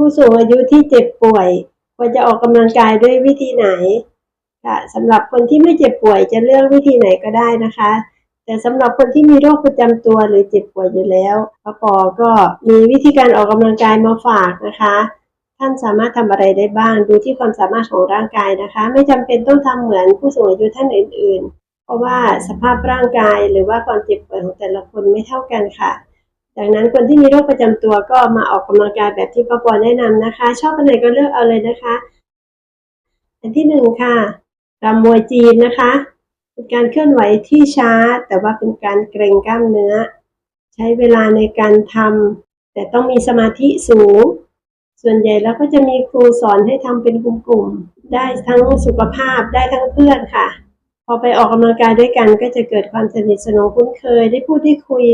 ผู้สูงอายุที่เจ็บป่วยควรจะออกกำลังกายด้วยวิธีไหนค่ะสำหรับคนที่ไม่เจ็บป่วยจะเลือกวิธีไหนก็ได้นะคะ แต่สำหรับคนที่มีโรคประจำตัวหรือเจ็บป่วยอยู่แล้วปปอก็มีวิธีการออกกำลังกายมาฝากนะคะ ท่านสามารถทำอะไรได้บ้าง ดูที่ความสามารถของร่างกายนะคะ ไม่จำเป็นต้องทำเหมือนผู้สูงอายุท่านอื่น ๆ เพราะว่าสภาพร่างกายหรือว่าความเจ็บป่วยของแต่ละคนไม่เท่ากันค่ะ ดังนั้นคนที่มีโรคประจำตัวก็มาออกกำลังกายแบบที่ป้าปอแนะนำนะคะ ชอบอันไหนก็เลือกเอาเลยนะคะ อันที่หนึ่งค่ะรำมวยจีนนะคะ เป็นการเคลื่อนไหวที่ช้า แต่ว่าเป็นการเกรงกล้ามเนื้อ ใช้เวลาในการทำแต่ต้องมีสมาธิสูง ส่วนใหญ่แล้วก็จะมีครูสอนให้ทำเป็นกลุ่มๆ ได้ทั้งสุขภาพได้ทั้งเพื่อนค่ะ พอไปออกกำลังกายด้วยกันก็จะเกิดความสนิทสนมคุ้นเคย ได้พูดได้คุย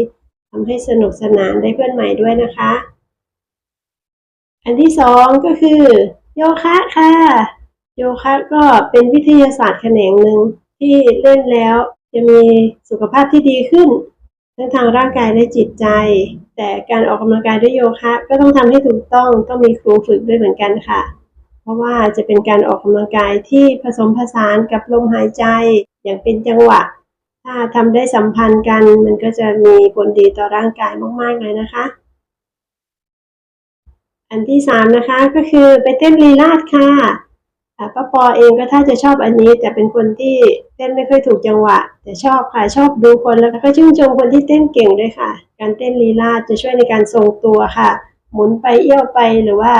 ทำให้สนุกสนานได้เพื่อนใหม่ด้วยนะคะ อันที่สองก็คือ โยคะค่ะ โยคะก็เป็นวิทยาศาสตร์แขนงหนึ่งที่เล่นแล้วจะมีสุขภาพที่ดีขึ้น ทั้งทางร่างกายและจิตใจ แต่การออกกำลังกายด้วยโยคะก็ต้องทำให้ถูกต้องต้องมีครูฝึกด้วยเหมือนกันค่ะ เพราะว่าจะเป็นการออกกำลังกายที่ผสมผสานกับลมหายใจอย่างเป็นจังหวะ ถ้าทำได้สัมพันธ์กันมันก็จะมีผลดีต่อร่างกายมาก ๆ เลยนะคะ อันที่สามนะคะก็คือไปเต้นลีลาดค่ะป้าปอเองก็ถ้าจะชอบอันนี้ แต่เป็นคนที่เต้นไม่ค่อยถูกจังหวะ แต่ชอบค่ะชอบดูคนแล้วก็ชื่นชมคนที่เต้นเก่งด้วยค่ะ การเต้นลีลาดจะช่วยในการทรงตัวค่ะ หมุนไปเอี้ยวไปหรือว่า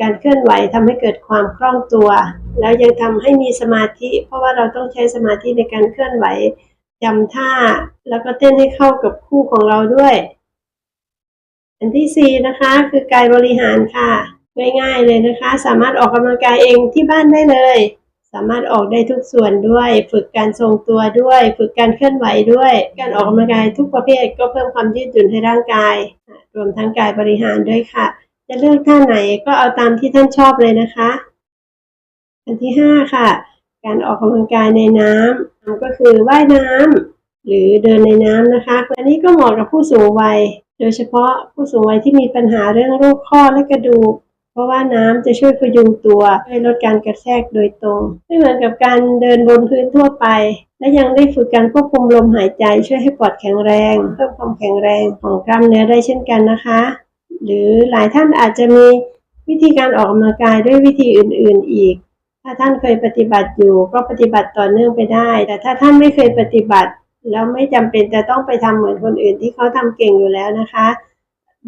การเคลื่อนไหวทำให้เกิดความคล่องตัว แล้วยังทำให้มีสมาธิ เพราะว่าเราต้องใช้สมาธิในการเคลื่อนไหว จำท่าแล้วก็เต้นให้เข้ากับคู่ของเราด้วย อันที่สี่นะคะ คือกายบริหารค่ะ ง่ายๆเลยนะคะ สามารถออกกำลังกายเองที่บ้านได้เลย สามารถออกได้ทุกส่วนด้วย ฝึกการทรงตัวด้วย ฝึกการเคลื่อนไหวด้วย การออกกำลังกายทุกประเภทก็เพิ่มความยืดหยุ่นให้ร่างกาย รวมทั้งกายบริหารด้วยค่ะ จะเลือกท่าไหนก็เอาตามที่ท่านชอบเลยนะคะ อันที่ห้าค่ะ การออกกำลังกายในน้ำก็คือว่ายน้ำหรือเดินในน้ำนะคะอันนี้ก็เหมาะกับผู้สูงวัย โดยเฉพาะผู้สูงวัยที่มีปัญหาเรื่องโรคข้อและกระดูกเพราะว่าน้ำจะช่วยพยุงตัวช่วยลดการกระแทกโดยตรง ไม่เหมือนกับการเดินบนพื้นทั่วไป และยังได้ฝึกการควบคุมลมหายใจช่วยให้ปอดแข็งแรง เพิ่มความแข็งแรงของกล้ามเนื้อได้เช่นกันนะคะ หรือหลายท่านอาจจะมีวิธีการออกกำลังกายด้วยวิธีอื่น ๆ อีก ถ้าท่านเคยปฏิบัติอยู่ก็ปฏิบัติต่อเนื่องไปได้ แต่ถ้าท่านไม่เคยปฏิบัติ แล้วไม่จำเป็นจะต้องไปทำเหมือนคนอื่นที่เขาทำเก่งอยู่แล้วนะคะ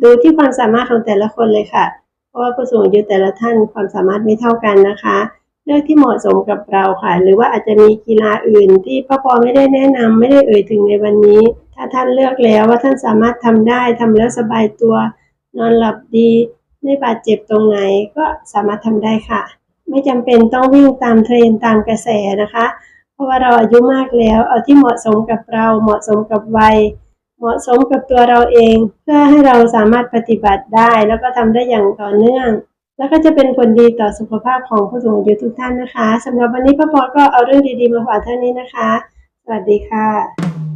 ดูที่ความสามารถของแต่ละคนเลยค่ะ เพราะว่าผู้สูงอายุแต่ละท่านความสามารถไม่เท่ากันนะคะเลือกที่เหมาะสมกับเราค่ะ หรือว่าอาจจะมีกีฬาอื่นที่พ่อปอไม่ได้แนะนำไม่ได้เอ่ยถึงในวันนี้ ถ้าท่านเลือกแล้วว่าท่านสามารถทำได้ทำแล้วสบายตัว นอนหลับดี ไม่บาดเจ็บตรงไหนก็สามารถทำได้ค่ะ ไม่จำเป็นต้องวิ่งตามเทรนตามกระแสนะคะ เพราะว่าเราอายุมากแล้ว เอาที่เหมาะสมกับเราเหมาะสมกับวัย เหมาะสมกับตัวเราเอง เพื่อให้เราสามารถปฏิบัติได้ แล้วก็ทำได้อย่างต่อเนื่อง แล้วก็จะเป็นผลดีต่อสุขภาพของผู้สูงอายุทุกท่านนะคะสำหรับวันนี้ป้าปอก็เอาเรื่องดีๆมาฝากท่านนี้นะคะ สวัสดีค่ะ